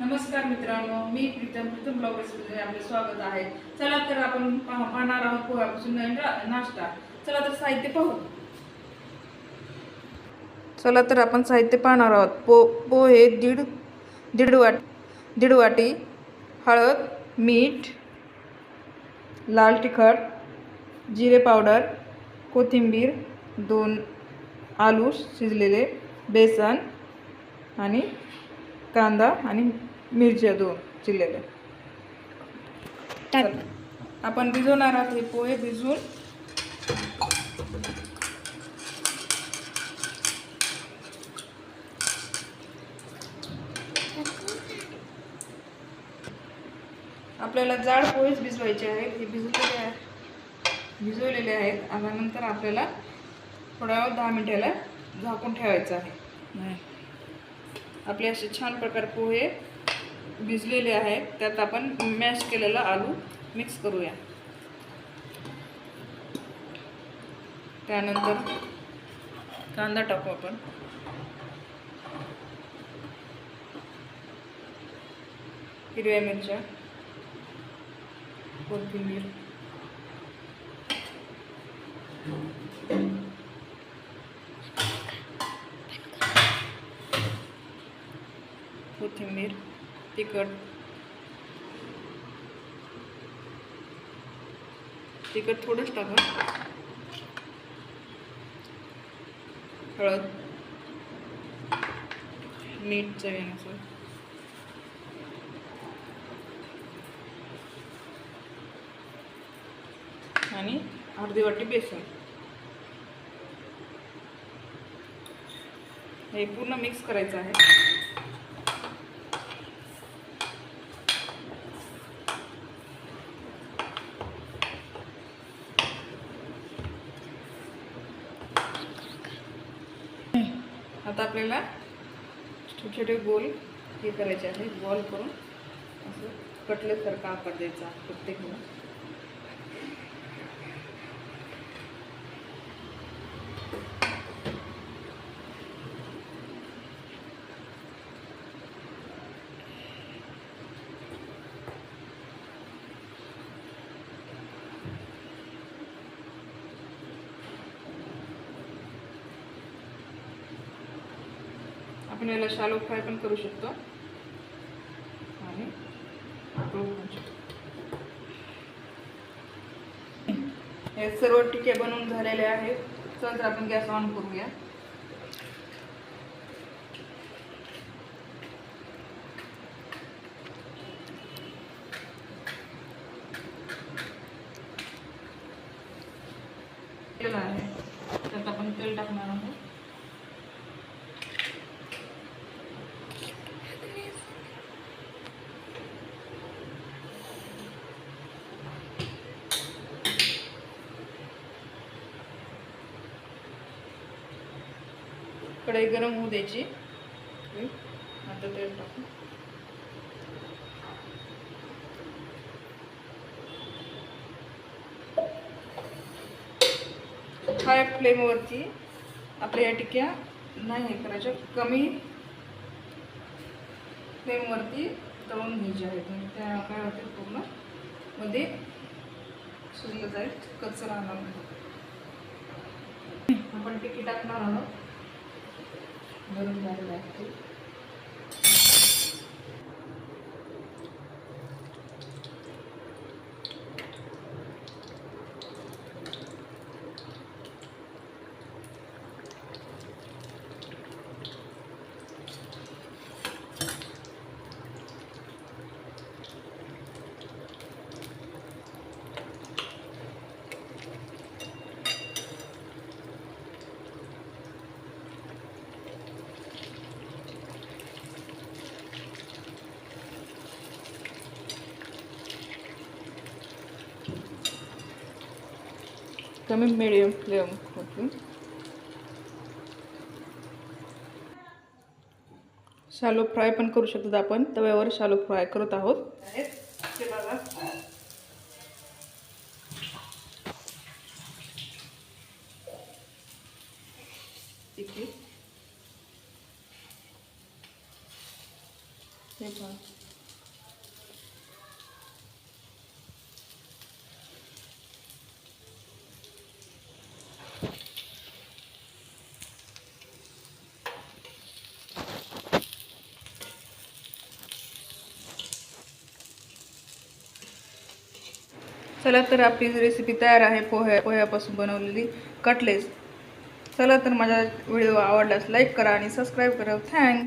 नमस्कार मित्रांनो मी प्रीतम प्रीतम ब्लॉगर्समध्ये आपले स्वागत आहे. चला तर आपण पाहणार आहोत पोह्यापासून नवीन नाश्ता. चला तर साहित्य पाहू. चला तर आपण साहित्य पाहणार आहोत. पो पोहे दीड दीड वाट दीड वाटी हळद मीठ लाल तिखट जिरे पावडर कोथिंबीर दोन आलू शिजलेले बेसन आणि कांदा आणि मिरच्या दोन चिरलेल्या. आपण भिजवणार आहोत हे पोहे भिजवून. आपल्याला जाड पोहेच भिजवायचे आहेत. हे भिजवलेले आहेत. भिजवलेले आहेत. आता नंतर आपल्याला थोड्या दहा मिनिटाला झाकून ठेवायचं आहे. आपले असे छान प्रकार पोहे भिजलेले आहेत. त्यात आपण मॅश केलेला आलू मिक्स करूया. त्यानंतर कांदा टाकू आपण. हिरव्या मिरच्या कोथिंबीर. कोथिंबीर तिखट. तिखट थोडंच टाका. हळद. मीठ चवीनुसार. आणि अर्धी वाटी बेसन. हे पूर्ण मिक्स करायचं आहे. आता आपल्याला छोटे छोटे गोल हे करायचे आहे बॉल करून असं कटलेसारखा आकार द्यायचा प्रत्येकाला आपण याला शालो फ्राय पण करू शकतो. आणि हे सर्व टिके बनवून झालेले आहेत. चल तर आपण गॅस ऑन करूया तेल आहे त्यात आपण तेल टाकणार आहोत कढई गरम होऊ द्यायची. आता तेल टाकू. हाय फ्लेमवरती आपल्या या टिक्या नाही हे करायच्या. कमी फ्लेमवरती तळून घ्यायच्या आहेत. म्हणजे त्या काय होतील पूर्ण? मध्ये शिजलं जाईल. कच्चं राहणार नाही. आपण टिकी टाकणार आहोत. गरम झालेलं आहे ते. कमी मिडियम फ्लेम होती. शालो फ्राय पण करू शकतात आपण. तव्यावर शालो फ्राय करत आहोत. ते बघा. ते चला तर आपली रेसिपी तयार आहे पोह्या पोह्यापासून बनवलेली कटलेस चला तर माझा व्हिडिओ आवडल्यास लाईक करा आणि सबस्क्राईब करा. थँक्स